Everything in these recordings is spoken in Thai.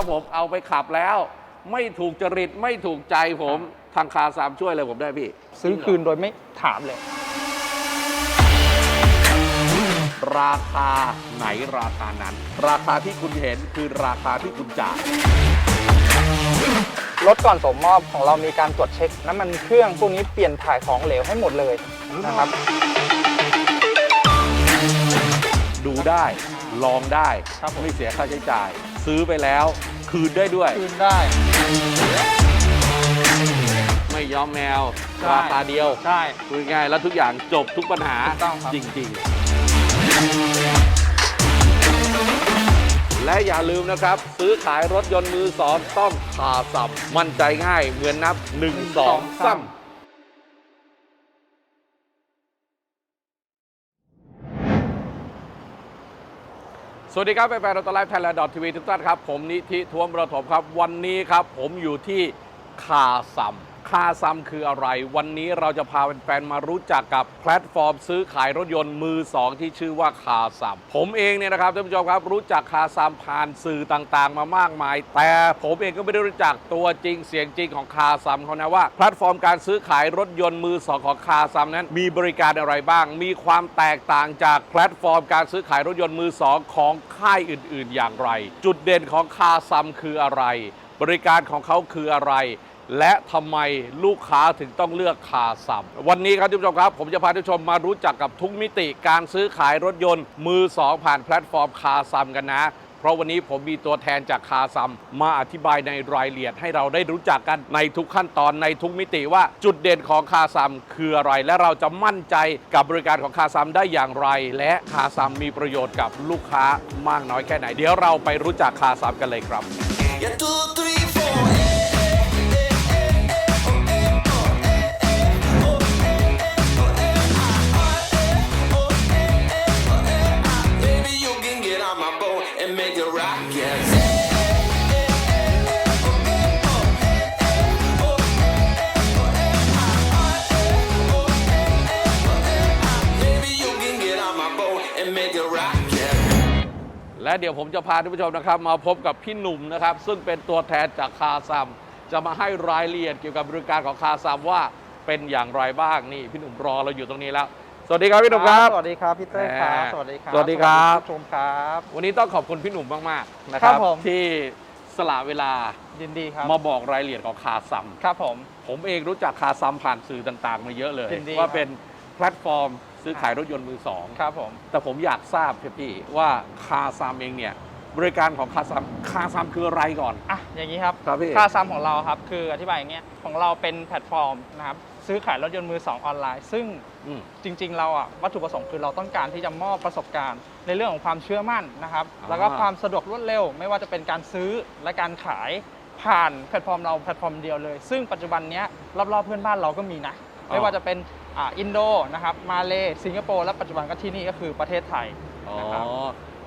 ถ้าผมเอาไปขับแล้ว ไม่ถูกจริตไม่ถูกใจผมทางคาสามช่วยเลยผมได้พี่ ซื้อคืนโดยไม่ถามเลย ราคาไหนราคานั้น ราคาที่คุณเห็นคือราคาที่คุณจ่ายรถก่อนส่งมอบของเรามีการตรวจเช็คน้ำมันเครื่องพวกนี้เปลี่ยนถ่ายของเหลวให้หมดเลยนะครับ ดูได้ ลองได้ครับผมไม่เสียค่าใช้จ่าย ซื้อไปแล้ว คืนได้ด้วย คืนได้ ไม่ยอมแมวใช่ ราคาเดียวใช่พูดง่ายๆแล้วทุกอย่างจบทุกปัญหาถูกต้องครับ จริง ๆ และอย่าลืมนะครับ ซื้อขายรถยนต์มือสองต้องคาสัมมั่นใจง่ายเหมือนนับ 1 2 3 สวัสดีครับแฟนๆรถไลฟ์ไทยแลนด์ดอททีวีทุกท่านครับ ผมนิธิท้วมประถมครับ วันนี้ครับ ผมอยู่ที่คาซัม คาซัมคืออะไร วันนี้เราจะพาแฟนๆมารู้จักกับแพลตฟอร์มซื้อขายรถยนต์มือสองที่ชื่อว่าคาซัมผมเองเนี่ยนะครับท่านผู้ชมครับ รู้จักคาซัมผ่านสื่อต่างๆ มามากมาย แต่ผมเองก็ไม่ได้รู้จักตัวจริงเสียงจริงของคาซัมเขานะว่าแพลตฟอร์มการซื้อขายรถยนต์มือสองของคาซัมนั้น มีบริการอะไรบ้าง มีความแตกต่างจากแพลตฟอร์มการซื้อขายรถยนต์มือสองของค่ายอื่น ๆ อย่างไร จุดเด่นของคาซัมคืออะไร บริการของเขาคืออะไร และทำไมลูกค้าถึงต้องเลือกคาซัมวันนี้ครับท่านผู้ชมครับ ผมจะพาท่านผู้ชมมารู้จักกับทุกมิติการซื้อขายรถยนต์ มือสองผ่านแพลตฟอร์มคาซัมกันนะ เพราะวันนี้ผมมีตัวแทนจากคาซัมมาอธิบายในรายละเอียดให้เราได้รู้จักกันในทุกขั้นตอนในทุกมิติว่าจุดเด่นของคาซัมคืออะไร และเราจะมั่นใจกับบริการของคาซัมได้อย่างไร และคาซัมมีประโยชน์กับลูกค้ามากน้อยแค่ไหน เดี๋ยวเราไปรู้จักคาซัมกันเลยครับ เดี๋ยวผมจะพาท่านผู้ชมนะครับ มาพบกับพี่หนุ่มนะครับ ซึ่งเป็นตัวแทนจากคาซัม จะมาให้รายละเอียดเกี่ยวกับบริการของคาซัมว่าเป็นอย่างไรบ้างนี่พี่หนุ่มรอเราอยู่ตรงนี้แล้ว สวัสดีครับพี่หนุ่มครับ สวัสดีครับพี่เต้ยครับแหมสวัสดีครับ สวัสดีครับสวัสดีผู้ชมครับ วันนี้ต้องขอบคุณพี่หนุ่มมากๆนะคครัรับบผมที่สละเวลายินดีครับมาบอกรายละเอียดของคาซัมครับผมผมเองรู้จักคาซัมผ่านสื่อต่าง ๆ มาเยอะเลยยินดีว่าครับเป็นแพลตฟอร์ม ซื้อขายรถยนต์มือสองครับผม แต่ผมอยากทราบครับพี่ว่าคาซัมเองเนี่ยบริการของคาซัมคาซัมคืออะไรก่อน อะอย่างนี้ครับครับพี่ ค่าซ้ำของเราครับคืออธิบายอย่างเงี้ยของเราเป็นแพลตฟอร์มนะครับซื้อขายรถยนต์มือสองออนไลน์ ซึ่งอืม จริง ๆ เราอะวัตถุประสงค์คือเราต้องการที่จะมอบประสบการณ์ ในเรื่องของความเชื่อมั่นนะครับ อ่า แล้วก็ความสะดวกรวดเร็ว ไม่ว่าจะเป็นการซื้อและการขายผ่านแพลตฟอร์มเราแพลตฟอร์มเดียวเลย ซึ่งปัจจุบันเนี้ยรอบๆเพื่อนบ้านเราก็มีนะ ไม่ว่าจะเป็น อ่าอินโดนะครับมาเลสิงคโปร์และปัจจุบันก็ที่นี่ก็คือประเทศไทยอ๋อนะครับ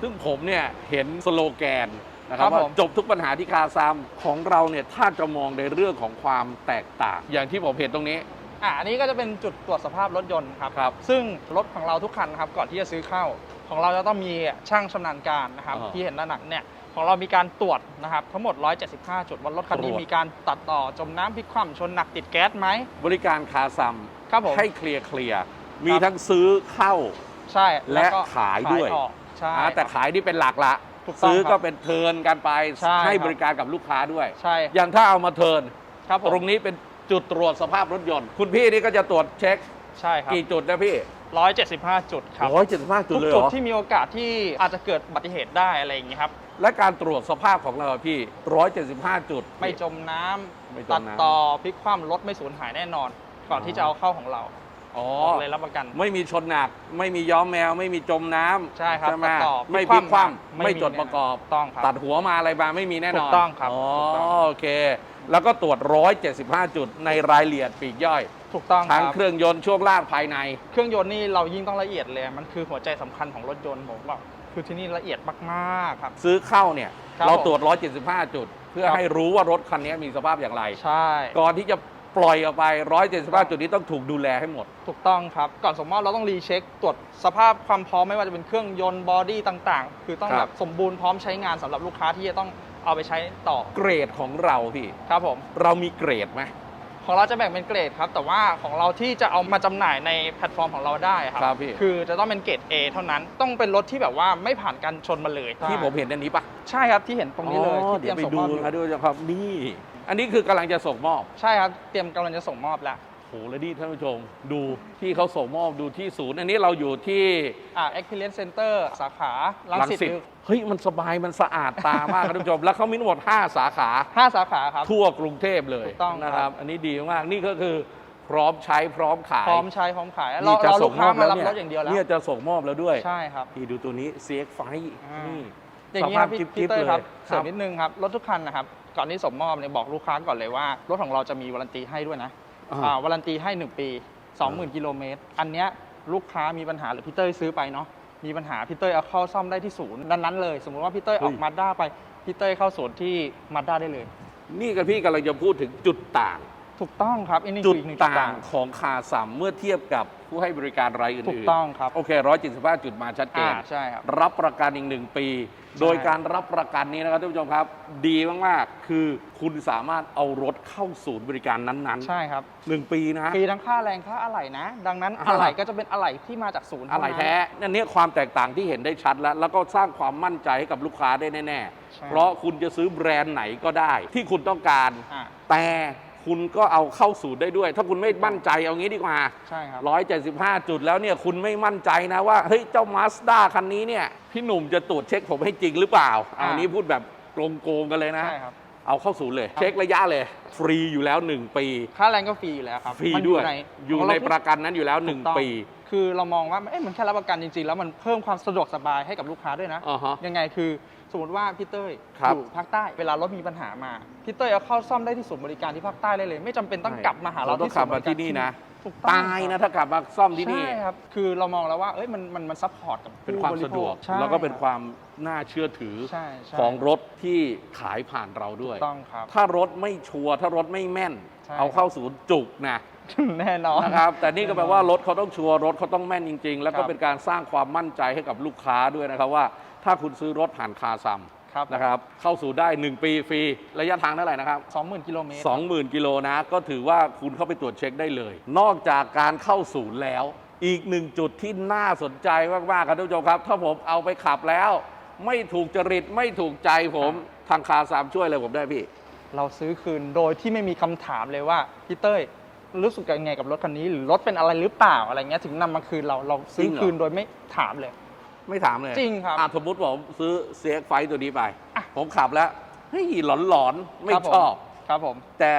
ซึ่งผมเนี่ยเห็นสโลแกนนะครับครับว่าผมจบทุกปัญหาที่คาซัมของเราเนี่ยถ้าจะมองในเรื่องของความแตกต่าง อย่างที่ผมเห็นตรงนี้อะอันนี้ก็จะเป็นจุดตรวจสภาพรถยนต์ครับครับซึ่งรถของเราทุกคันนะครับก่อนที่จะซื้อเข้า ของเราจะต้องมีช่างชำนาญการนะครับอ่าที่เห็นด้านหลังเนี่ยของเรามีการตรวจนะครับทั้งหมด 175 จุดว่ารถคันนี้ตรวจมีการตัดต่อจมน้ำพลิกคว่ำชนหนักติดแก๊สไหมบริการคาซัม ครับผม ให้เคลียร์เคลียร์มีครับทั้งซื้อเข้า ใช่และก็ขายด้วย ออกใช่ อ่าแต่ขายนี่เป็นหลักละ ถูกต้องซื้อครับก็เป็นเทิร์นกันไปใช่ครับ บริการกับลูกค้าด้วย ใช่อย่างถ้าเอามาเทิร์นครับผมตรงนี้เป็นจุดตรวจสภาพรถยนต์ คุณพี่นี่ก็จะตรวจเช็คใช่ครับกี่จุดนะพี่175จุดครับ ร้อยเจ็ดสิบห้าจุดทุกเลยเหจุรดอที่มีโอกาสที่อาจจะเกิดอุบัติเหตุได้อะไรอย่างนี้ครับ และการตรวจสภาพของเราอะพี่ร้อยเจ็ดสิบห้าจุด ไม่จมน้ำไม่จมตัดน้ำต่อพลิกคว่ำรถไม่สูญหายแน่นอน ก่อนที่จะเอาเข้าของเราอ๋อบอกเลยรับประกัน ไม่มีชนหนัก ไม่มีย้อมแมว ไม่มีจมน้ำใช่ครับไหมตัดต่อไม่พลิกคว่ำไม่ไม่มีจดประกอบถูกต้องครับตัดหัวมาอะไรมาไม่มีแน่นอนถูกต้องครับอ๋อถูกต้องโอเค แล้วก็ตรวจ 175 จุดในรายละเอียดปลีกย่อยถูกต้องคทั้งรับเครื่องยนต์ช่วงล่างภายใน เครื่องยนต์นี่เรายิ่งต้องละเอียดเลยมันคือหัวใจสำคัญของรถยนต์ผมว่าคือที่นี่ละเอียดมากๆครับ ซื้อเข้าเนี่ยครับเราผมตรวจ 175 จุด เพื่อครับให้รู้ว่ารถคันนี้มีสภาพอย่างไร ใช่ ก่อนที่จะ ปล่อยออกไป 175 จุดนี้ต้องถูกดูแลให้หมด ถูกต้องครับ ก่อนสมมอบเราต้องรีเช็ค ตรวจสภาพความพร้อมไม่ว่าจะเป็นเครื่องยนต์บอดี้ต่างๆ คือต้องครัแบบ บสมบูรณ์พร้อมใช้งานสำหรับลูกค้าที่จะต้องเอาไปใช้ต่อเกรดของเราพี่ ครับผม เรามีเกรดไหม ของเราจะแบ่งเป็นเกรดครับ แต่ว่าของเราที่จะเอามาจำหน่ายในแพลตฟอร์มของเราได้ครัครับพี่ คือจะต้องเป็นเกรด A เท่านั้นต้องเป็นรถที่แบบว่าไม่ผ่านการชนมาเลยที่ผมเห็นอันนี้ปะใช่ครับที่เห็นตรงนี้เลยอ๋อที่เตรีเดี๋ยยวไปดูมส่งมอบอยู่นะด้วยนะครับนี่ อันนี้คือกำลังจะส่งมอบใช่ครับ เตรียมกำลังจะส่งมอบแล้วโหแล้วดิท่านผู้ชม ดูที่เขาส่งมอบดูที่ศูนย์ อันนี้เราอยู่ที่อ่า Experience Center สาขาลังสิตเฮ้ย มันสบายมันสะอาดตามากครับท่านผู้ชม แล้วเขามีทั้งหมด 5 สาขาห้าสาขาครับ ทั่วกรุงเทพเลยถูกต้องครับนะครับ อันนี้ดีมากนี่ก็คือพร้อมใช้พร้อมขาย พร้อมใช้พร้อมขายนี่เราจะเราส่ลูงกมค้าอบมาแล้วรับเนี่ยรถอย่างเดียวแล้วเนี่ยจะส่งมอบแล้วด้วยใช่ครับนี่ดูตัวนี้ CX ไฟอ่านี่อย่างนี้สคภารัพบพี่จิ๊บๆพี่เต้ยครับเลยเสริครัมบนิดนึงครับรถทุกคันนะครับ ก่อนที่ส่งมอบเนี่ยบอกลูกค้าก่อนเลยว่ารถของเราจะมีวารันตีให้ด้วยนะอ่า อ่าวารันตีให้ 1 ปี 20,000 กิโลเมตร อันเนี้ยลูกค้ามีปัญหาหรือพี่เต้ยซื้อไปเนาะมีปัญหาพี่เต้ยเอาเข้าซ่อมได้ที่ศูนย์นั้นๆเลย สมมุติว่าพี่เต้ยออกมาด้าไปพี่เต้ยเข้าศูนย์ที่มาด้าได้เลย นี่กับพี่กำลังจะพูดถึงจุดต่าง ถูกต้องครับอันนี้จุคือดอีกหนึ่งจุดต่าต่างง ของคาซัมเมื่อเทียบกับ ผู้ให้บริการรายอื่นๆถูกต้องครับ โอเคร้อยจิตสิบห้าจุดมาชัดเจอ่านใช่ครับ รับประกันอีกหนึ่งปี โดยการรับประกันนี้นะครับท่านผู้ชมครับ ดีมากๆ คือคุณสามารถเอารถเข้าศูนย์บริการนั้นใช่ครับๆหนึ่งปีนะ ฟรีทั้งค่าแรงค่าอะไหล่นะ ดังนั้นอ่า อะไหล่ก็จะเป็นอะไหล่ที่มาจากศูนย์อะไรเท่านั้น แท้นั่นเนี่ยความแตกต่างที่เห็นได้ชัดแล้ว แล้วก็สร้างความมั่นใจให้กับลูกค้าได้แน่ ใช่ ๆ เพราะคุณจะซื้อแบรนด์ไหนก็ได้ ที่คุณต้องการ อ่า แต่ คุณก็เอาเข้าศูนย์ได้ด้วย ถ้าคุณไม่มั่นใจเอางี้ดีกว่า ใช่ครับ175จุดแล้วเนี่ยคุณไม่มั่นใจนะว่าเฮ้ยเจ้ามาสด้าคันนี้เนี่ยพี่หนุ่มจะตรวจเช็คผมให้จริงหรือเปล่า เอาอ่า นี้พูดแบบโกงๆกันเลยนะ ใช่ครับ เอาเข้าศูนย์เลย ครับ เช็คระยะเลย ฟรีอยู่แล้ว 1 ปี ค่าแรงก็ฟรีอยู่แล้วครับฟรีมันด้วยอยู่ของในเา ประกันนั้นอยู่แล้ว ถูกต้อง1ปี คือเรามองว่าเอ๊ะมันแค่รับประกันจริงๆ แล้วมันเพิ่มความสะดวกสบายให้กับลูกค้าด้วยนะ อ่าฮะ ยังไงคือสมมติว่าพี่เต้ยครับ อยู่ภาคใต้เวลารถมีปัญหามาพี่เต้ยเอาเข้าซ่อมได้ที่ศูนย์บริการที่ภาคใต้ได้เลย ไม่จำเป็นต้องกลับมาหาเราต้องที่ขัศูบนย์บมาริการที่นี่นะ ถูกต้องตายคนะรับถ้ากลับมาซ่อมที่นี่ ใช่ครับคือเรามองแล้วว่าเอ้ยมันมันมันซัพพอร์ตกับเป็นความผู้บริสะโภดวกใช่แล้วก็เป็นรับความน่าเชื่อถือใช่ใช่ของรถที่ขายผ่านเราด้วยต้องครับ ถ้ารถไม่ชัวร์ถ้ารถไม่แม่น ใช่ เอาเข้าศูนย์จุกนะแน่นอน นะครับแต่นี่ก็แปลว่ารถเขาต้องชัวร์รถเขาต้องแม่นจริง ๆ แล้วก็ครับเป็นการสร้างความมั่นใจให้กับลูกค้าด้วยนะครับว่า ถ้าคุณซื้อรถผ่านคาซัมครับ นะครับเข้าสู่ได้ 1 ปีฟรีระยะทางเท่าไหร่นะครับ สองหมื่นกิโลเมตร 20,000 กิโลนะ ก็ถือว่าคุณเข้าไปตรวจเช็คได้เลย นอกจากการเข้าศูนย์แล้ว อีกหนึ่งจุดที่น่าสนใจมากๆครับท่านผู้ชมครับ ถ้าผมเอาไปขับแล้ว ไม่ถูกจริตไม่ถูกใจผมทางคาซามช่วยอะไรผมได้พี่ เราซื้อคืนโดยที่ไม่มีคำถามเลยว่าพี่เต้ย รู้สึกยังไงกับรถคันนี้หรือรถเป็นอะไรหรือเปล่าอะไรเงี้ยถึงนำมาคืนเราเราซื้อจริงเหรอ คืนโดยไม่ถามเลย ไม่ถามเลยจริงครับอะสมมติผมซื้อเซียไฟตัวนี้ไป อะ ผมขับแล้วเฮ้ยหลอนหลอนๆไม่ครับผมชอบ ครับผม แต่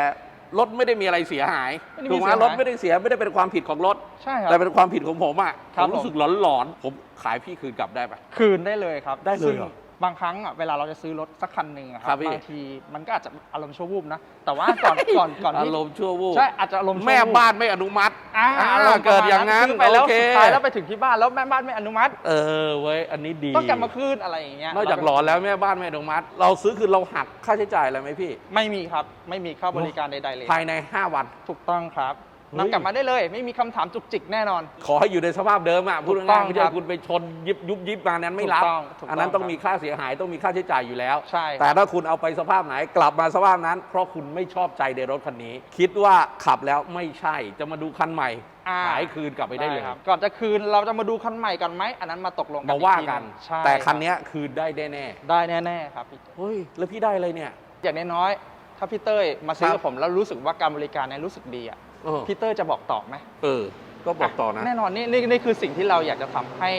รถไม่ได้มีอะไรเสียหายไม่ได้มีถูกไหมเสียหาย รถไม่ได้เสียไม่ได้เป็นความผิดของรถ ใช่ครับ แต่เป็นความผิดของผมอะครัผบมรู้สึกหลอนหลอนๆผมขายพี่คืนกลับได้ปะ คืนได้เลยครับได้เลยซึ่งเหรอ บางครั้งอะเวลาเราจะซื้อรถสักคันหนึ่งอะคครัรับบพี่ บางทีมันก็อาจจะอารมณ์ชั่ววูบนะ แต่ว่าก่อนก่อนก่อนอาที่รมณ์ชั่ววูบใช่อาจจะอารมณ์ชั่วแม่วูบ้านไม่อนุมัติอ่าอ่าอารมณ์เกิดอย่างนั้นซื้อไปแล้วโอเคสุดท้ายแล้วไปถึงที่บ้านแล้วแม่บ้านไม่อนุมัติ เออเว้ยอันนี้ดี ต้องกลับมาคืนอะไรอย่างเงี้ยนอกจากหลอนแล้วแม่บ้านไม่อนุมัติ เราซื้อคือเราหักค่าใช้จ่ายอะไรไหมพี่ ไม่มีครับ ไม่มีค่าบริการใดๆเลย ภายใน 5 วัน ถูกต้องครับเฮ้ย นำกลับมาได้เลย ไม่มีคำถามจุกจิกแน่นอน ขอให้อยู่ในสภาพเดิมอะพูดถูกต้ง่าอยงๆไม่ครัใช่บคุณไปชนยิบยุบยิบมานั้นไม่รับ ถูกต้องถูกต้องอันนั้นต้องครับมีค่าเสียหายต้องมีค่าใช้จ่ายอยู่แล้ว ใช่ครับ แต่ถ้าคุณเอาไปสภาพไหนกลับมาสภาพนั้น เพราะคุณไม่ชอบใจในรถคันนี้ คิดว่าขับแล้วไม่ใช่จะมาดูคันใหม่อ่าขายคืนกลับไปได้เลยครับก่อนจะคืนเราจะมาดูคันใหม่กันไหมอันนั้นมาตกลงกันมาว่าอีทีกัน หงใช่แต่คันรับเนี้ยคืนได้แน่ได้แน่ๆครับพี่ๆเฮ้ยแล้วพี่ได้อะไรเนี่ย อย่างน้อยๆถ้าพี่เต้ยมาซื้อครับกับผมแล้วรู้สึกว่าการบริการเนี่ยรู้สึกดีอะ เออ พี่เต้ยจะบอกต่อไหมเออ ก็บอกต่อนะ แน่นอนนี่นี่นี่คือสิ่งที่เราอยากจะทำให้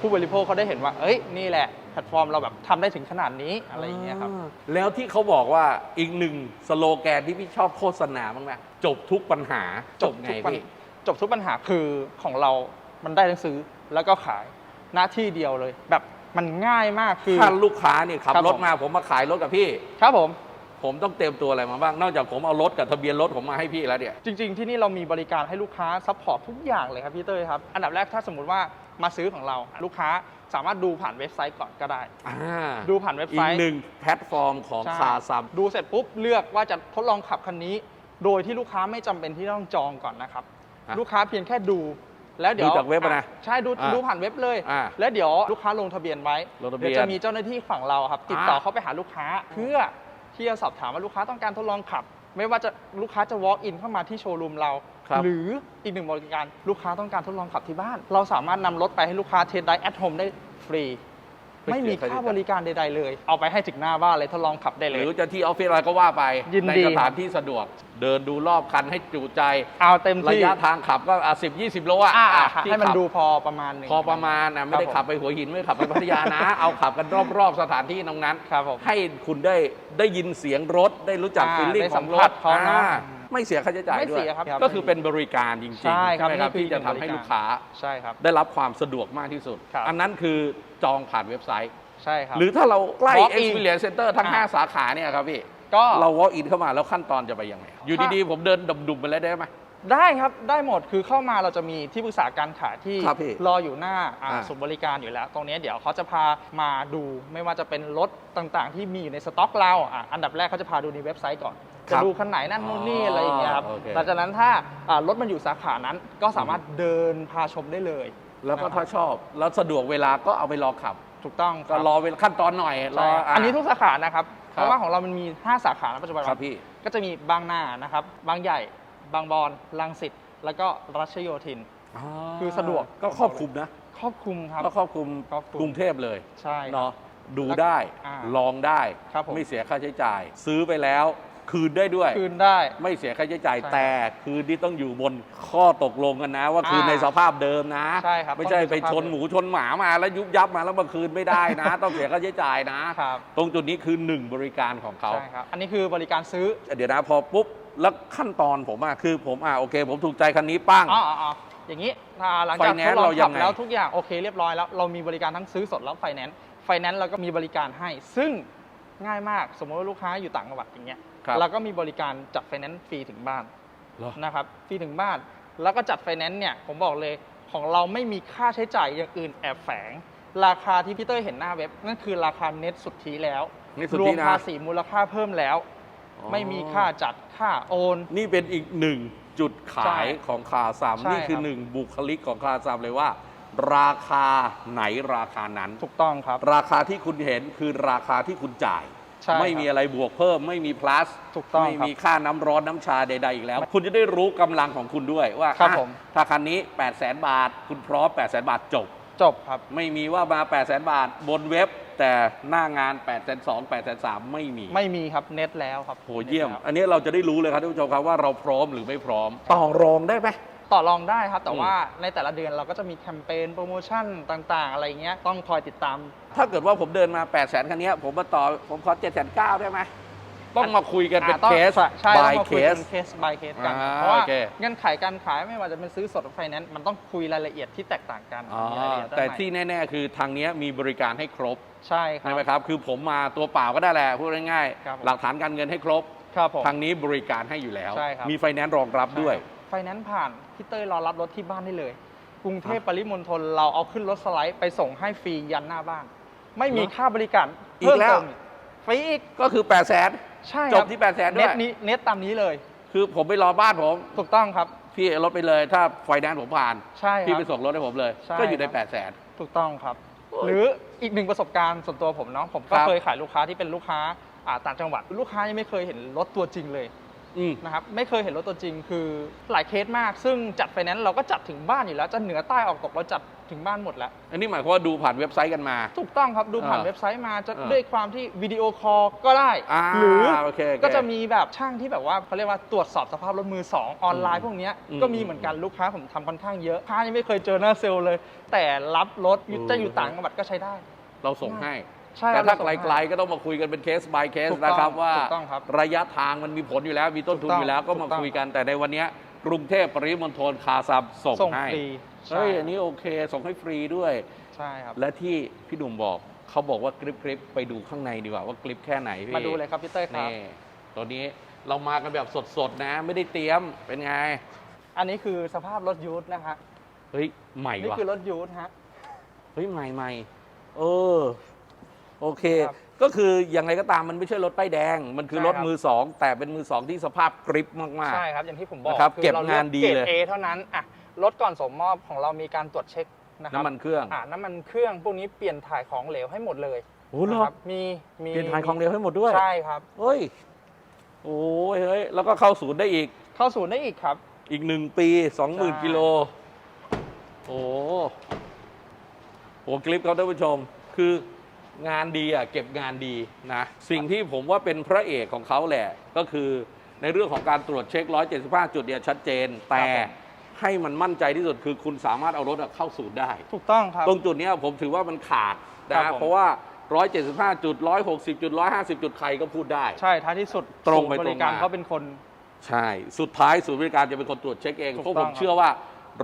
ผู้บริโภคเขาได้เห็นว่า เอ้ยนี่แหละแพลตฟอร์มเราแบบทำได้ถึงขนาดนี้อะไรอย่างเงี้ยครับ อ่าแล้วที่เขาบอกว่าอีกหนึ่งสโลแกนที่พี่ชอบโฆษณาบ้างไหมจบทุกปัญหาจบไงทุกปัญพี่ จบทุกปัญหาคือของเรา มันได้ทั้งซื้อแล้วก็ขายหน้าที่เดียวเลย แบบมันง่ายมากคือ ถ้าลูกค้าเนี่ยขับครับรถผม มาผมมาขายรถกับพี่ ครับผม ผมต้องเตรียมตัวอะไรมาบ้าง นอกจากผมเอารถกับทะเบียนรถผมมาให้พี่แล้วเนี่ย จริง ๆ ที่นี่เรามีบริการให้ลูกค้าซัพพอร์ตทุกอย่างเลยครับพี่เต้ยครับ อันดับแรกถ้าสมมุติว่ามาซื้อของเราลูกค้าสามารถดูผ่านเว็บไซต์ก่อนก็ได้ อ่าดูผ่านเว็บอีไซกต์ หนึ่งแพลตฟอร์มของใช่คาซัม ดูเสร็จปุ๊บเลือกว่าจะทดลองขับคันนี้ โดยที่ลูกค้าไม่จำเป็นที่ต้องจองก่อนนะครับ ฮะลูกค้าเพียงแค่ดู แล้วเดี๋ยวดูจากเว็บอะนะใช่ดูอ่าดูผ่านเว็บเลย อ่าแล้วเดี๋ยวลูกค้าลงทะเบียนไว้ลงทะเบียนเดี๋ยวจะมีเจ้าหน้าที่ฝั่งเราครับ ติดต่ออ่าเข้าไปหาลูกค้า เพื่อ ที่จะสอบถามว่าลูกค้าต้องการทดลองขับ ไม่ว่าจะลูกค้าจะ walk in เข้ามาที่โชว์รูมเรา ครับ หรืออีกหนึ่งบริการลูกค้าต้องการทดลองขับที่บ้าน เราสามารถนำรถไปให้ลูกค้าเทสไดแอทโฮมได้ฟรี ไม่มีค่าบริการใด ๆ เลย เอาไปให้ถึงหน้าบ้านเลยทดลองขับได้หเลย รือจะที่ออฟฟิศอะไรก็ว่าไปยินในดี สถานที่สะดวก เดินดูรอบคันให้จุใจ เอาเต็มระที่ยะทางขับก็สิบยี่สิบโลอะอ่าอะค่ะที่ให้มันขับดูพอประมาณหนึ่ง พอประมาณนะไม่ได้ครับผม ขับไปหัวหิน ไม่ได้ขับไปพัทยานะ เอาขับกันรอบๆสถานที่ตรงนั้น ครับผม ให้คุณได้ได้ยินเสียงรถได้รู้จักอ่าฟีลลิ่งได้ขสัองมรผัถสเขานะอ่าไม่เสียค่าใช้จ่ายไม่ด้วย เสียครับก็คือเป็นบริการจริงๆใช่ครับไหมครับนี่คือที่จะทำให้บริการ ลูกค้า ใช่ครับ ได้รับความสะดวกมากที่สุด ครับอันนั้นคือ จองผ่านเว็บไซต์ ใช่ครับ หรือถ้าเราใกล้ Walk in Experience Center ทั้ง อะ 5 สาขาเนี่ยครับพี่ ก็ เรา walk in เข้ามาแล้วขั้นตอนจะไปยังไง อยู่ถ้าดีๆ ผมเดินดุมๆไปแล้วได้ไหม ได้ครับ ได้หมด คือเข้ามาเราจะมีที่ปรึกษาการขายที่ครับพี่รออยู่หน้าอ่าอ่าศูนย์บริการอยู่แล้ว ตรงนี้เดี๋ยวเขาจะพามาดู ไม่ว่าจะเป็นรถต่างๆ ที่มีอยู่ในสต็อกเราอะอันดับแรกเขาจะพาดูในเว็บไซต์ก่อนจะดูคันไหนนั่นนู่นนี่อะไรอย่างเงี้ยครับโอเคหลังจากนั้นถ้าอ่ารถมันอยู่สาขานั้นก็สามารถเดินพาชมได้เลย แล้วก็นะครับถ้าชอบแล้วสะดวกเวลาก็เอาไปรอขับ ถูกต้องคก็รับรอเวลาขั้นตอนหน่อยรใช่อครับะอันนี้ทุกสาขานะครับครับ เพราะว่าของเรามันมี 5 สาขาณปัจจุบันครับพี่ ก็จะมีบางนานะครับ บางใหญ่ บางบอนลังสิต แล้วก็รัชโยธิน คือสะดวก ก็ครอบคลุมนะ ครอบคลุมครับ ก็ครอบคลุมครอบคลุม กรุงเทพเลยใช่ครับเนาะดูได้อ่าลองได้ ครับผม ไม่เสียค่าใช้จ่าย ซื้อไปแล้ว คืนได้ด้วย คืนได้ ไม่เสียค่าใช้จ่ายใช่ครับแต่คืนที่ต้องอยู่บนข้อตกลงกันนะ ว่าคืนอ่าในสภาพเดิมนะใช่ครับไม่ใช่ต้องเป็นไปสภาพชนหมูชนหมามาแล้วยุบยับมาแล้วมาคืนไม่ได้นะ ต้องเสียค่าใช้จ่ายนะ ครับตรงจุดนี้คือหนึ่งบริการของเขา ใช่ครับ อันนี้คือบริการซื้อเดี๋ยวนะพอปุ๊บแล้วขั้นตอนผมอะคือผมอะโอเค ผมถูกใจคันนี้ปั้ง อ๋ออ๋ออ๋ออย่างนี้อ่าหลังจากท Finance ดลองเรายัขังบไง แล้วทุกอย่างโอเคเรียบร้อยแล้ว เรามีบริการทั้งซื้อสดแล้วไฟแนนซ์ ไฟแนนซ์เราก็มีบริการให้ ซึ่งง่ายมาก สมมติว่าลูกค้าอยู่ต่างจังหวัดอย่างเงี้ย ครับเราก็มีบริการจัดไฟแนนซ์ฟรีถึงบ้านเหรอ นะครับฟรีถึงบ้าน แล้วก็จัดไฟแนนซ์เนี่ยผมบอกเลยของเราไม่มีค่าใช้จ่ายอย่างอื่นแอบแฝง ราคาที่พี่เต้ยเห็นหน้าเว็บ นั่นคือราคาเน็ตสุทธิแล้วนี่สุดรวมที่นะ ภาษีมูลค่าเพิ่มแล้ว อ๋อไม่มีค่าจัดค่าโอน นี่เป็นอีกหนึ่งจุดขายใช่ของคาซามใช่นี่คือครับ หนึ่งบุคลิกของคาซามเลยว่า ราคาไหนราคานั้น ถูกต้องครับ ราคาที่คุณเห็นคือราคาที่คุณจ่าย ใช่ไม่มีอะไรบวกเพิ่ม ไม่มี plus ถูกต้องไม่ครับมีค่าน้ำร้อนน้ำชาใดๆอีกแล้ว คุณจะได้รู้กำลังของคุณด้วยว่าครับอะผม ถ้าคันนี้ 8 0 0 0 0 0บาท คุณพร้อม 8 0 0 0 0บาทจบ จบครับ ไม่มีว่ามา 8 0 0 0 0 0บาทบนเว็บ แต่หน้างาน8 2 0 0 0 8 3 0 0ไม่มีไม่มีครับเน็ตแล้วครับโหเยี่ยม น็ตแล้วอันนี้เราจะได้รู้เลยครับท่านผู้ชมครับว่าเราพร้อมหรือไม่พร้อม ต่อรองได้ไหม ต่อรองได้ครับ แต่อืมว่าในแต่ละเดือนเราก็จะมีแคมเปญโปรโมชั่นต่าง ๆ อะไรเงี้ยต้องคอยติดตาม ถ้าเกิดว่าผมเดินมา 8 0 0 0 0 0คันนี้ผมมาต่อผมขอ7 9 0 0 0ได้ไหมต้องมาคุยกันเป็นอ่าต้องเคสใช่ต้อง by มาคุยเคกัสนเคส by เคสกันอ่าเพราะว่าโอเคเงื่อนไขการขายไม่ว่าจะเป็นซื้อสดหรือไฟแนนซ์มันต้องคุยรายละเอียดที่แตกต่างกันอ๋อมีรายละเอียดด้านแต่ในที่แน่ ๆ คือทางเนี้ยมีบริการให้ครบ ใช่ครัใช่บไหมครับ คือผมมาตัวเปล่าก็ได้แหละพูดง่ายครับผมๆหลักฐานการเงินให้ครบครับผมทางนี้บริการให้อยู่แล้วใช่ครับมีไฟแนนซ์รองรับด้วยไฟแนนซ์ผ่าน พี่เต้ยรอรับรถที่บ้านได้เลย กรุงเทพปริมณฑลเราเอาขึ้นรถสไลด์ไปส่งให้ฟรียันหน้าบ้าน ไม่มีเหรอค่าบริการอีกแล้วเพิ่มเติมอีกฟรีอีกก็คือ8 0 0 0 0ใช่0คจรับที่8 0 0 0 0 0ด้เน็วตยนี้เน็ตตามนี้เลย คือผมไปรอบ้านผม ถูกต้องครับ พี่เอารถไปเลยถ้าไฟแนนซ์ผมผ่าน ใช่คพี่รับ ไปส่งรถให้ผมเลย ใช่ก็อยู่ในครับ8 0 0 0 0 0ถูกต้องครับโอ้ยหรืออีกหนึ่งประสบการณ์ส่วนตัวผมเนาะผมก็ครับ เคยขายลูกค้าที่เป็นลูกค้าอ่าต่างจังหวัด ลูกค้ายังไม่เคยเห็นรถตัวจริงเลย อืม นะครับไม่เคยเห็นรถตัวจริงคือหลายเคสมาก ซึ่งจัดไฟแนนซ์เราก็จัดถึงบ้านอยู่แล้ว จะเหนือใต้ออกตกเราจัดถึงบ้านหมดแล้ว อันนี้หมายความว่าดูผ่านเว็บไซต์กันมา ถูกต้องครับดูผ่านอ่าเว็บไซต์มาจะอ่าด้วยความที่วิดีโอคอลก็ได้ อ่าหรือโอเคโอเคก็จะมีแบบช่างที่แบบว่าเขาเรียกว่าตรวจสอบสภาพรถมือสองออนไลน์พวกเนี้ยอืมก็มีเหมือนกันลูกค้าผมทำค่อนข้างเยอะลูกค้ายังไม่เคยเจอหน้าเซลล์เลย แต่รับรถอยู่อืม จะอยู่ต่างจังหวัดก็ใช้ได้ เราส่งให้ ใช่แต่ครับถ้าเรส่งให้ไกลๆก็ต้องมาคุยกันเป็นเคส by เคสถูกต้องนะครับว่าถูกต้องครับระยะทางมันมีผลอยู่แล้ว มีต้นทุนถูกต้องอยู่แล้วก็มาถูกต้อง คุยกันแต่ในวันเนี้ยกรุงเทพปริมณฑลคาซัมส่งส่งให้ฟรีใช่เฮ้ยอันนี้โอเค ส่งให้ฟรีด้วย ใช่ครับ และที่พี่หนุ่มบอกเขาบอกว่ากริปกริปไปดูข้างในดีกว่าว่ากริปแค่ไหนพี่มาดูเลยครับพี่เต้ยครับ นี่ตัวนี้เรามากันแบบสดๆนะ ไม่ได้เตรียมเป็นไงอันนี้คือสภาพรถยูทนะฮะเฮ้ยใหม่นี่ว่ะคือรถยูทฮะ เฮ้ยใหม่ใหม่เออ โอเค ครับก็คือยังไงก็ตามมันไม่ใช่รถป้ายแดง มันคือใช่รถครับ มือสองแต่เป็นมือสองที่สภาพกริปมาก ใช่ครับ อย่างที่ผมบอกนะครับอเก็บรงานดีเลยเกรด A เท่านั้นอะรถก่อนส่งมอบของเรามีการตรวจเช็คนะครับน้ำมันเครื่องอ่าน้ำมันเครื่องพวกนี้เปลี่ยนถ่ายของเหลวให้หมดเลยโอ้เหรอนะครับมีมีเปลี่ยนถ่ายของเร็วให้หมดด้วยใช่ครับ เฮ้ยโอ้ยเฮ้ยแล้วก็เข้าศูนย์ได้อีกเข้าศูนย์ได้อีกครับ อีกหนึ่งปีสองหมื่นใช่กิโลโอ้โหคลิปเขาท่านผู้ชม คือ งานดีอะเก็บงานดีนะสิ่งที่ผมว่าเป็นพระเอกของเขาแหละก็คือในเรื่องของการตรวจเช็ค 175 จุดเนี่ยชัดเจน แต่ให้มันมั่นใจที่สุดคือคุณสามารถเอารถอะเข้าศูนย์ได้ ถูกต้องครับ ตรงจุดเนี้ยผมถือว่ามันขาดครันะบผม เพราะว่า 175 จุด 160 จุด 150 จุดใครก็พูดได้ ใช่ท้ายที่สุดตรงไปศูนย์บริการตรงมา เขาเป็นคน ใช่ สุดท้ายศูนย์บริการจะเป็นคนตรวจเช็คเองถูกเพราะต้ผองมครับเชื่อว่า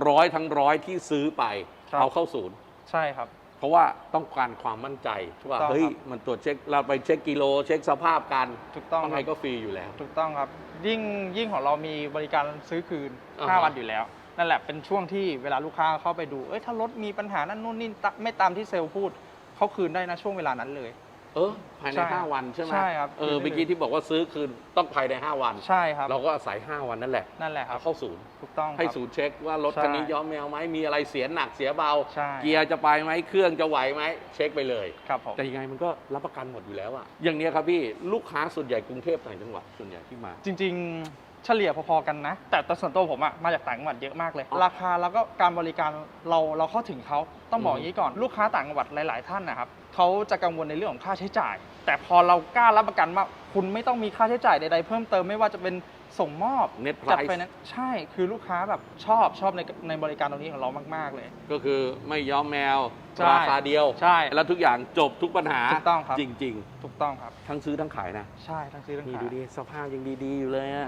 ร้อยทั้งร้อยที่ซื้อไป ครับ เอาเข้าศูนย์ ใช่ครับ เพราะว่าต้องการความมั่นใจว่าถูกต้องเฮ้ยครับมันตรวจเช็คเราไปเช็คกิโล เช็คสภาพกันถูกต้องยังไงครับก็ฟรีอยู่แล้ว ถูกต้องครับ ยิ่งยิ่งของเรามีบริการซื้อคืน อ่าฮะ 5 วันอยู่แล้ว นั่นแหละเป็นช่วงที่เวลาลูกค้าเข้าไปดู เอ้ยถ้ารถมีปัญหานั่นนู่นนี่ตะไม่ตามที่เซลล์พูด เขาคืนได้นะช่วงเวลานั้นเลย เออภายใน ใช่5 วันใช่ไหมใช่ครับเออเมื่อกี้ที่บอกว่าซื้อคืนต้องภายใน 5 วัน ใช่ครับ เราก็อาศัย 5 วันนั่นแหละนั่นแหละครัเอาบเข้าศูนย์ ถูกต้องให้ครับ ศูนย์เช็คว่ารถใช่คันนี้ย้อมแมวไหมมีอะไรเสียหนักเสียเบา ใช่ เกียร์จะไปไหมเครื่องจะไหวไหมเช็คไปเลย ครับผม แต่ยังไงมันก็รับประกันหมดอยู่แล้วอะอย่างเนี้ยครับพี่ลูกค้าส่วนใหญ่กรุงเทพต่างจังหวัดส่วนใหญ่ที่มา จริงๆ เฉลี่ยพอๆกันนะ แต่แต่ส่วนตัวผมอะมาจากต่างจังหวัดเยอะมากเลยอ๋อราคาแล้วก็การบริการเราเราเข้าถึงเขาต้องบอกอืมอย่างนี้ก่อนลูกค้าต่างจังหวัดหลาย ๆ ท่านนะครับเขาจะกังวลในเรื่องของค่าใช้จ่าย แต่พอเรากล้ารับประกันว่าคุณไม่ต้องมีค่าใช้จ่ายใด ๆ เพิ่มเติมไม่ว่าจะเป็นส่งมอบ Net จัด price ไฟแนนซ์ใช่คือลูกค้าแบบชอบชอบในในบริการตรงนี้ของเรามาก ๆ เลย ก็คือไม่ย้อมแมวใช่ ราคาเดียว ใช่ แล้วทุกอย่างจบทุกปัญหาถูกต้องครับ จริง ถูกต้องครับ ๆ ทั้งซื้อทั้งขายนะ ใช่ทั้งซื้อทั้งนี่ขาย ดูดิสภาพยังดี ๆ อยู่เลยอะ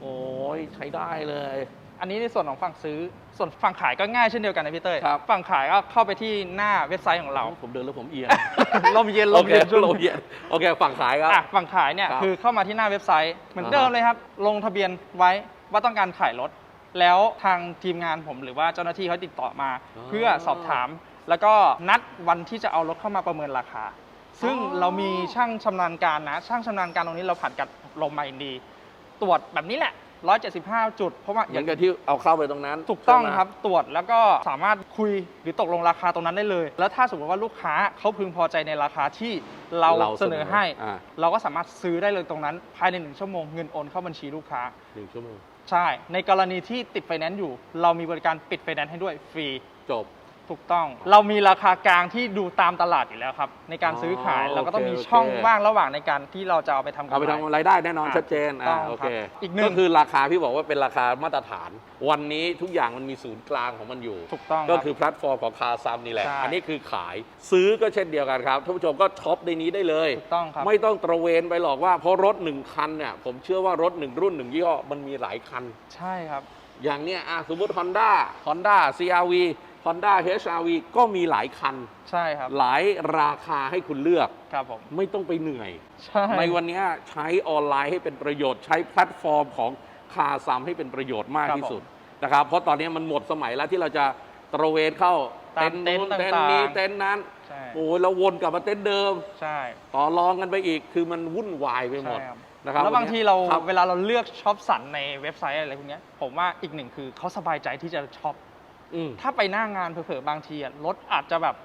โอ้ยใช้ได้เลย อันนี้ในส่วนของฝั่งซื้อ ส่วนฝั่งขายก็ง่ายเช่นเดียวกันนะพี่เต้ยครับ ฝั่งขายก็เข้าไปที่หน้าเว็บไซต์ของเรา ผมเดินแล้วผมเอียงลมเย็นลโอมเคเย็นช่วงลมเย็นโอเคฝั่งขายครับ อะฝั่งขายเนี่ยครับคือเข้ามาที่หน้าเว็บไซต์เหมือนอ่าฮะเดิมเลยครับ ลงทะเบียนไว้ว่าต้องการขายรถ แล้วทางทีมงานผมหรือว่าเจ้าหน้าที่เขาติดต่อมาเพื่อสอบถาม แล้วก็นัดวันที่จะเอารถเข้ามาประเมินราคา ซึ่งเรามีช่างชำนาญการนะ ช่างชำนาญการตรงนี้เราผ่านการอบรมมาอย่างดี ตรวจแบบนี้แหละ 175 จุด เพราะว่าเหมือนกับที่เอาเข้าไปตรงนั้นถูกต้องใช่ไหมครับ ตรวจแล้วก็สามารถคุยหรือตกลงราคาตรงนั้นได้เลย แล้วถ้าสมมติว่าลูกค้าเขาพึงพอใจในราคาที่เราเราเสนอให้อ่าเราก็สามารถซื้อได้เลยตรงนั้น ภายในหนึ่งชั่วโมงเงินโอนเข้าบัญชีลูกค้าหนึ่งชั่วโมงใช่ ในกรณีที่ติดไฟแนนซ์อยู่ เรามีบริการปิดไฟแนนซ์ให้ด้วยฟรีจบ ถูกต้อง เรามีราคากลางที่ดูตามตลาดอยู่แล้วครับ ในการซื้อขายอ๋อเราก็ต้องมีโอเคช่องโอเค ว่างระหว่างในการที่เราจะเอาไปทำกำเอาไปไรทำรายได้แน่นอนอะชัดเจนต้อ่าองโอครัเคบอีกหนึ่ง ก็คือราคาพี่บอกว่าเป็นราคามาตรฐาน วันนี้ทุกอย่างมันมีศูนย์กลางของมันอยู่ ถูกต้องก็รับ คือแพลตฟอร์มของคาซัมนี่แหละ ใช่อันนี้คือขายซื้อก็เช่นเดียวกันครับท่านผู้ชมก็ช็อปในนี้ได้เลยถูกต้องครับ ไม่ต้องตระเวนไปหรอกว่าเพราะรถหนึ่งคันเนี่ยผมเชื่อว่ารถหนึ่งรุ่นหนึ่งยี่ห้อมันมีหลายคัน ใช่ครับ อย่างเนี้ยอะสมมติ Honda Honda CRV Honda HRV ก็มีหลายคัน ใช่ครับ หลายราคาให้คุณเลือก ครับผม ไม่ต้องไปเหนื่อย ใช่ ในวันเนี้ยใช้ออนไลน์ให้เป็นประโยชน์ ใช้แพลตฟอร์มของคาซัมให้เป็นประโยชน์มากครับที่สุดนะครับ เพราะตอนนี้มันหมดสมัยแล้วที่เราจะตระเวนเข้าตามเต็นท์นู้นเต็เต็นนท์ท์นี้ต่างๆเต็นท์นั้นใช่โอ้ยเราวนกลับมาเต็นท์เดิม ใช่ ต่อรองกันไปอีกคือมันวุ่นวายไปหมดใช่ครับนะครับแล้วบางทีเราครับเวลาเราเลือกช็อปสันในเว็บไซต์อะไรพวกเนี้ยผมว่าอีกหนึ่งคือเขาสบายใจที่จะช็อป อืม ถ้าไปหน้างานเผลอๆบางทีอะรถอาจจะแบบ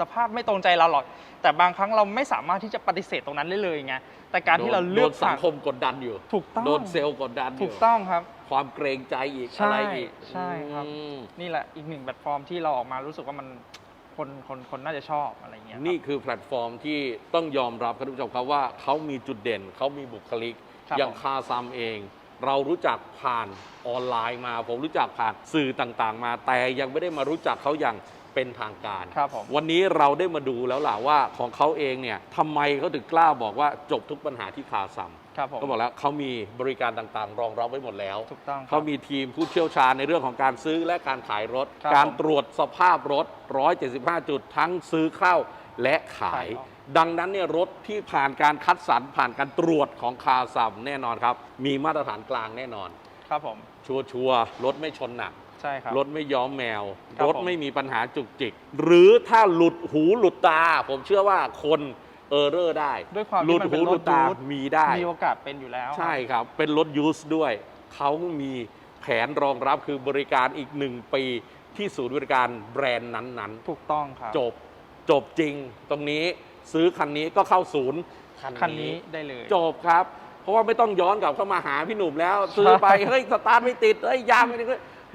สภาพไม่ตรงใจเราหรอก แต่บางครั้งเราไม่สามารถที่จะปฏิเสธตรงนั้นได้เลยไงแต่การที่เราเลือกโดนสังคมกดดันอยู่ ถูกต้องโดนเซลล์กดดันอยู่ถูกต้องครับ ความเกรงใจอีกใช่อะไรอีกใช่ครับ อืมนี่แหละอีกหนึ่งแพลตฟอร์มที่เราออกมารู้สึกว่ามันคนคนคนน่าจะชอบอะไรเงี้ยครับ นี่คือแพลตฟอร์มที่ต้องยอมรับครับทุกผู้ชมครับว่าเขามีจุดเด่นเขามีบุคลิก ครับอย่างผม คาซัมเอง เรารู้จักผ่านออนไลน์มา ผมรู้จักผ่านสื่อต่างๆ มา แต่ยังไม่ได้มารู้จักเขาอย่างเป็นทางการ ครับผม วันนี้เราได้มาดูแล้วล่ะว่าของเขาเองเนี่ยทำไมเขาถึงกล้าบอกว่าจบทุกปัญหาที่คาซัมครับผม ก็บอกแล้วเขามีบริการต่างๆ รองรับไว้หมดแล้ว ถูกต้องครับ เขามีทีมผู้เชี่ยวชาญในเรื่องของการซื้อและการขายรถ ครับการผมตรวจสภาพรถ 175 จุดทั้งซื้อเข้าและขาย ขายออก ดังนั้นเนี่ยรถที่ผ่านการคัดสรรผ่านการตรวจของคาซัมแน่นอนครับ มีมาตรฐานกลางแน่นอน ครับผม ชัวร์ชัวร์รถไม่ชนหนัก ใช่ครับ รถไม่ย้อมแมว ครับรถผม ไม่มีปัญหาจุกจิก หรือถ้าหลุดหูหลุดตา ผมเชื่อว่าคนเออร์เรอร์ได้ ด้วยความหลุที่ดมันหูเป็นหรลุถดตา ยูทมีได้ มีโอกาสเป็นอยู่แล้วใช่ครับ เป็นรถยูสด้วย เขามีแผนรองรับคือบริการอีก1ปี ที่ศูนย์บริการแบรนด์นั้นถูกต้องครับๆจบจบจริงตรงนี้ ซื้อคันนี้ก็เข้าศูนย์คันนี้ได้เลยจบครับ เพราะว่าไม่ต้องย้อนกลับเข้ามาหาพี่หนุ่มแล้วซื้อไปเฮ้ยสตาร์ทไม่ติดเฮ้ยยางไม่ติด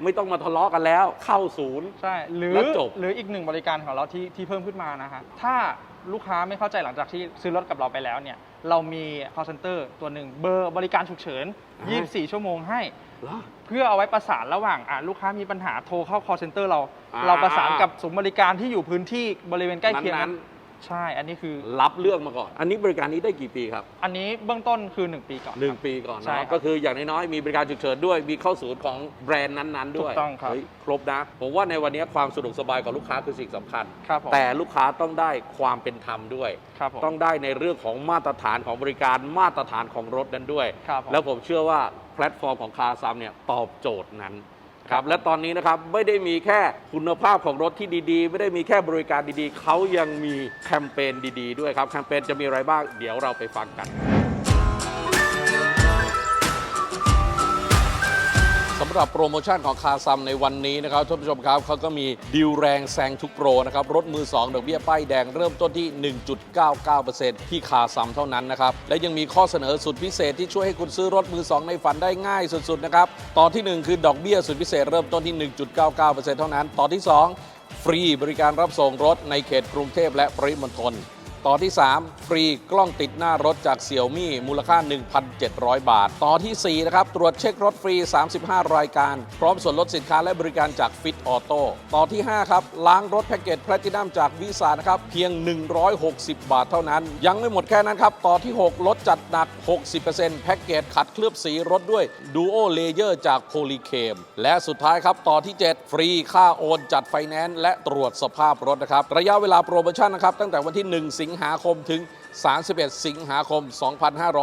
ไม่ต้องมาทะเลาะกันแล้ว เข้าศูนย์ใช่หรือแล้วจบหรืออีกหนึ่งบริการของเราที่ที่เพิ่มขึ้นมานะฮะถ้าลูกค้าไม่เข้าใจหลังจากที่ซื้อรถกับเราไปแล้วเนี่ย เรามี call center ตัวหนึ่งเบอร์บริการฉุกเฉิน 24 ชั่วโมงให้เหรอเพื่อเอาไว้ประสานระหว่างอะลูกค้ามีปัญหาโทรเข้า call center เราอ่าเราประสานกับศูนย์บริการที่อยู่พื้นที่บริเวณใกล้เคียงนั้นั้นน ใช่ อันนี้คือ รับเรื่องมาก่อน อันนี้บริการนี้ได้กี่ปีครับ อันนี้เบื้องต้นคือ 1 ปีก่อนหนึ่งครับปีก่อนใช่ครัเนาะบ ก็คืออย่างน้อยๆมีบริการฉุกเฉินด้วย มีเข้าศูนย์ของแบรนด์นั้นๆ ด้วยถูกต้องครับ เฮ้ยครบนะ ผมว่าในวันนี้ความสะดวกสบายของลูกค้าคือสิ่งสำคัญ ครับผมแต่ลูกค้าต้องได้ความเป็นธรรมด้วย ครับผมต้องได้ในเรื่องของมาตรฐานของบริการมาตรฐานของรถนั้นด้วย ครับผมแล้วผมเชื่อว่าแพลตฟอร์มของคาซัมเนี่ยตอบโจทย์นั้น ครับและตอนนี้นะครับไม่ได้มีแค่คุณภาพของรถที่ดีๆ ไม่ได้มีแค่บริการดีๆ เขายังมีแคมเปญดีๆ ด้วยครับแคมเปญจะมีอะไรบ้างเดี๋ยวเราไปฟังกัน หรับโปรโมชั่นของคาซัมในวันนี้นะครับท่านผู้ชมครับเขาก็มีดิวแรงแซงทุกโปรนะครับรถมือ 2 ดอกเบี้ยป้ายแดงเริ่มต้นที่ 1.99%ที่คาซัมเท่านั้นนะครับ และยังมีข้อเสนอสุดพิเศษที่ช่วยให้คุณซื้อรถมือ 2 ในฝันได้ง่ายสุดๆนะครับตอนทีหนึ่1 คือดอกเบี้ยสุดพิเศษเริ่มต้นที่ 1.99%เท่านั้นตอนที่ 2 ฟรีบริการรับส่งรถในเขตกรุงเทพและปริมณฑล ต่อที่ 3 ฟรีกล้องติดหน้ารถจากเสี่ยวมี่มูลค่า 1,700 บาท ต่อทีสี่ 4 นะครับ ตรวจเช็ครถฟรี 35 รายการ พร้อมส่วนลดสินค้าและบริการจากฟิตออโต้ต่อที่ 5 ครับ ล้างรถแพ็กเกจแพลตินัมจากวีซ่านะครับ เพียง 160 บาทเท่านั้น ยังไม่หมดแค่นั้นครับ ต่อที่ 6 ลดจัดหนัก 60%แพ็กเกจขัดเคลือบสีรถด้วยดูโอเลเยอร์จากโพลีเคมและสุดท้ายครับต่อที่ 7 ฟรีค่าโอนจัดไฟแนนซ์และตรวจสภาพรถนะครับระยะเวลาโปรโมชั่นนะครับตั้งแต่วันที่ 1 สิงหหาคมถึง 31 สิงหาคม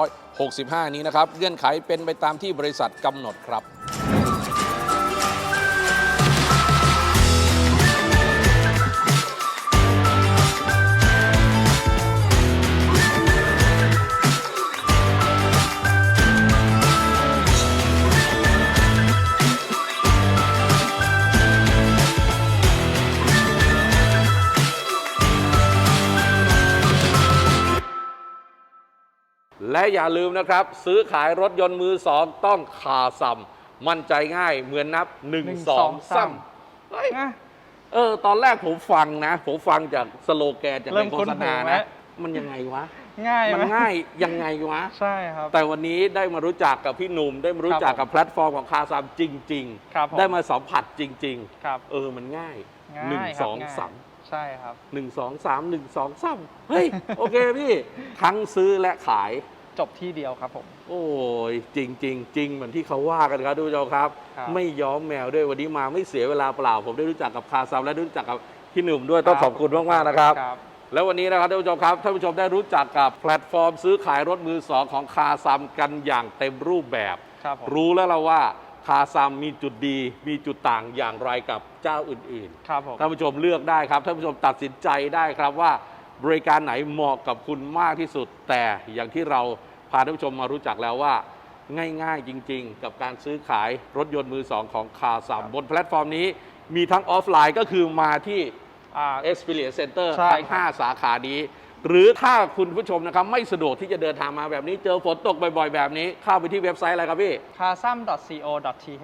2565 นี้นะครับ เงื่อนไขเป็นไปตามที่บริษัทกำหนดครับ และอย่าลืมนะครับ ซื้อขายรถยนต์มือสองต้องคาซัมมั่นใจง่ายเหมือนนับ 1 2 3เฮ้ยนะเออ ตอนแรกผมฟังนะ ผมฟังจากสโลแกนจากเริ่ในมโฆคุ้นษหูณาไหมนะมันยังไงวะ ง่ายมันไหมง่ายยังไงวะ ใช่ครับ แต่วันนี้ได้มารู้จักกับพี่หนุ่ม ได้มารู้จักกับแพลตฟอร์มของคาซัมจริง ครับผม ๆ ได้มาสัมผัสจริง ครับๆ เออมันง่ายง่ายหนึ่งคสรับองง่ยสาม ใช่ครับ หนึ่งสองสามหนึ่งสองสามเฮ้ย โอเคพี่ ทั้งซื้อและขาย จบที่เดียวครับผม โอ้ยจริงจริงจริงเหมือนที่เขาว่ากันครับทุกผู้ชมครับ ครับ ไม่ย้อมแมวด้วยวันนี้มาไม่เสียเวลาเปล่า ผมได้รู้จักกับคาซัมและได้รู้จักกับพี่หนุ่มด้วยต้องขอบคุณมากๆนะครับ ครับ แล้ววันนี้นะครับท่านผู้ชมครับท่านผู้ชมได้รู้จักกับแพลตฟอร์มซื้อขายรถมือสองของคาซัมกันอย่างเต็มรูปแบบ ครับผมรู้แล้วเราว่าคาซัมมีจุดดี มีจุดต่างอย่างไรกับเจ้าอื่น ๆ ครับผม ท่านผู้ชมเลือกได้ครับท่านผู้ชมตัดสินใจได้ครับว่า บริการไหนเหมาะกับคุณมากที่สุด แต่อย่างที่เราพาท่านผู้ชมมารู้จักแล้วว่า ง่ายๆจริง ๆ กับการซื้อขายรถยนต์มือสองของคาซัมบนแพลตฟอร์มนี้ มีทั้งออฟไลน์ก็คือมาที่อ่า Experience Center ใช่ทั้งครับ 5 สาขานี้ หรือถ้าคุณผู้ชมนะครับไม่สะดวกที่จะเดินทางมาแบบนี้เจอฝนตกบ่อยๆ แบบนี้ เข้าไปที่เว็บไซต์อะไรครับพี่ c a s a m co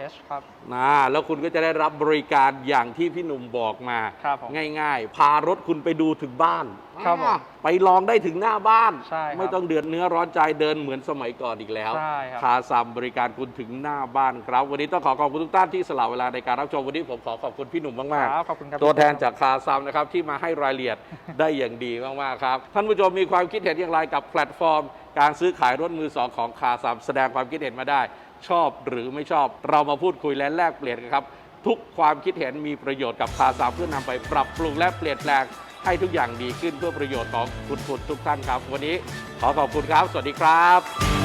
th ครับ นะแล้วคุณก็จะได้รับบริการอย่างที่พี่หนุ่มบอกมา ครับผม ง่ายๆ พารถคุณไปดูถึงบ้านครับผมอ่าไปลองได้ถึงหน้าบ้าน ใช่ครับไม่ต้องเดือดเนื้อร้อนใจเดินเหมือนสมัยก่อนอีกแล้วใช่ครับ คาซัมบริการคุณถึงหน้าบ้านครับ วันนี้ต้องขอขอบคุณทุกท่านที่สละเวลาในการรับชมวันนี้ผมขอขอบคุณพี่หนุ่มมากๆครับขอบคุณครับตัวแทนจากคาซัมนะครับที่มาให้รายละเอียด ได้อย่างดีมากๆครับ ท่านผู้ชมมีความคิดเห็นอย่างไรกับแพลตฟอร์ม การซื้อขายรถมือสองของคาซัมแสดงความคิดเห็นมาได้ ชอบหรือไม่ชอบ เรามาพูดคุยและแลกเปลี่ยนกันครับ ทุกความคิดเห็นมีประโยชน์กับคาซัมเพื่อนำไปปรับปรุงและเปลี่ยนแปลง ให้ทุกอย่างดีขึ้นเพื่อประโยชน์ของคุณผู้ชมทุกท่านครับ วันนี้ขอขอบคุณครับ สวัสดีครับ